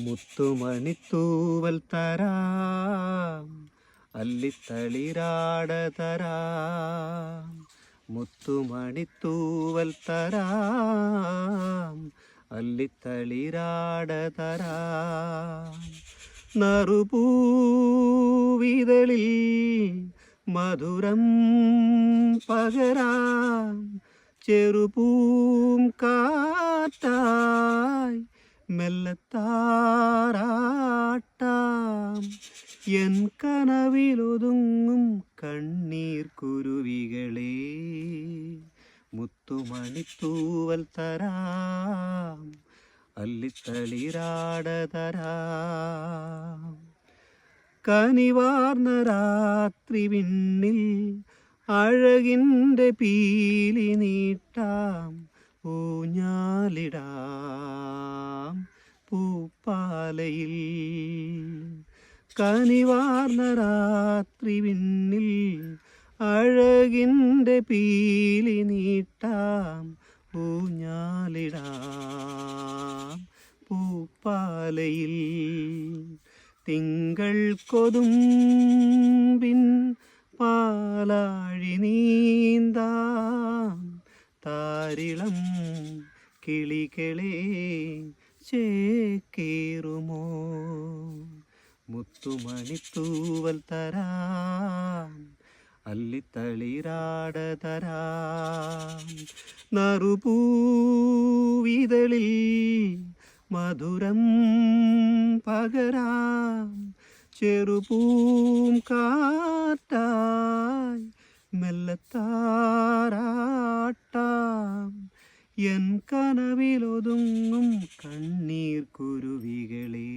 മുത്തുമണിത്തൂവൽ തരാം അല്ലിത്തളിരാട തരാം. മുത്തുമണിത്തൂവൽ തരാം അല്ലിത്തളിരാട തരാം. നറുപൂവിതളിൽ മധുരം പകരാം ചെറുപൂം കാറ്റായി മെല്ലത്താറാട്ടാം എൻ കനവിലൊതുങ്ങും കണ്ണീർ കുരുവികളെ മുത്തുമണിത്തൂവൽ തരാം. അല്ലിത്തളിരാട തരാം. കനിവാർന്ന രാത്രി വിണ്ണിൽ അഴകിന്റെ പീലി നീട്ടാം. ഊഞ്ഞാലിടാം. പൂപ്പാലയിൽ കനിവാർന്ന രാത്രി വിണ്ണിൽ അഴകിന്റെ പീലി നീട്ടാം ഊഞ്ഞാലിടാം പൂപ്പാലയിൽ. തിങ്കൾ കൊതുമ്പിൻ പാലാഴി നീന്താം താരിളം കിളികളെ ചേക്കേറുമോ മുത്തുമണിത്തൂവൽ തരാം അല്ലിത്തളിരാട തരാം. നറുപൂവിതളിൽ മധുരം പകരാം ചെറുപൂം കാറ്റായി മെല്ലത്താറാട്ടാം എൻ കനവിലൊതുങ്ങും കണ്ണീർ കുരുവികളേ